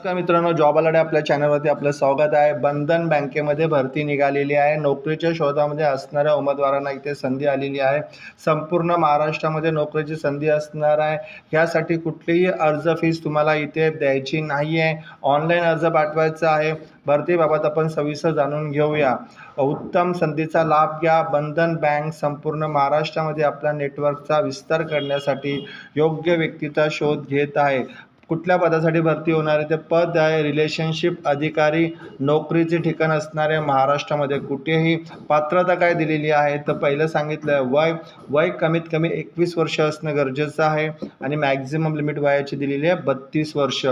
नमस्कार मित्रांनो job alert आपल्या चॅनलवरती आपलं स्वागत आहे. बंधन बँकेमध्ये भरती निघालेली आहे. नोकरीच्या शोधामध्ये असणाऱ्या उमेदवारांना इथे संधी आलेली आहे. संपूर्ण महाराष्ट्रामध्ये नोकरीची संधी असणार आहे. यासाठी कुठलीही अर्ज फीस तुम्हाला इथे द्यायची नाही आहे ऑनलाईन अर्ज पाठवायचा आहे. भरतीबाबत आपण सविस्तर जाणून घेऊया. उत्तम संधीचा लाभ घ्या. बंधन बँक संपूर्ण महाराष्ट्रामध्ये आपल्या नेटवर्कचा विस्तार करण्यासाठी योग्य व्यक्तीचा शोध घेत आहे. कुठल्या पदासाठी भरती होणार आहे? ते पद आहे रिलेशनशिप अधिकारी नोकरीचे ठिकाण असणारे महाराष्ट्रामध्ये. कुठेही पात्रता काय दिलेली आहे? तर पहिलं सांगितलं आहे वय वय कमीत कमी एकवीस वर्ष असणं गरजेचं आहे आणि मॅक्झिमम लिमिट वयाची दिलेली आहे बत्तीस वर्ष.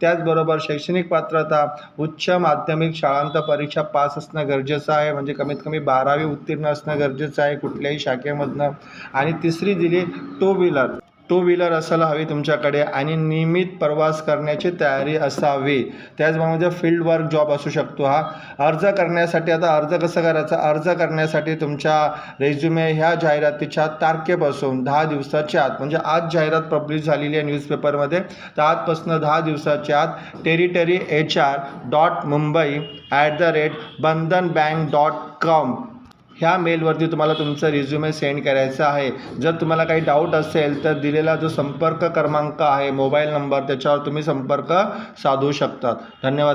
त्याचबरोबर शैक्षणिक पात्रता उच्च माध्यमिक शाळांत परीक्षा पास असणं गरजेचं आहे. म्हणजे कमीत कमी बारावी उत्तीर्ण असणं गरजेचं आहे कुठल्याही शाखेमधनं. आणि तिसरी दिली टू व्हीलर टू व्हीलर असायला हवी तुमच्याकडे आणि नियमित प्रवास करण्याची तयारी असावी. त्याचबरोबर फील्ड वर्क जॉब असू शकतो हा. अर्ज करण्यासाठी आता अर्ज कसं करायचा? अर्ज करण्यासाठी तुमच्या रेझ्युमे ह्या जाहिरातीच्या तारखेपासून दहा दिवसाच्या आत म्हणजे आज जाहिरात पब्लिश झालेली आहे न्यूजपेपरमध्ये तर आजपासून दहा दिवसाच्या आत territory H R dot Mumbai at the rate Bandhan bank dot com ह्या मेलवरती तुम्हाला तुमचं रिझ्युमे सेंड करायचा आहे. जर तुम्हाला काही डाऊट असेल तर दिलेला जो संपर्क क्रमांक आहे मोबाईल नंबर त्याच्यावर तुम्ही संपर्क साधू शकतात. धन्यवाद.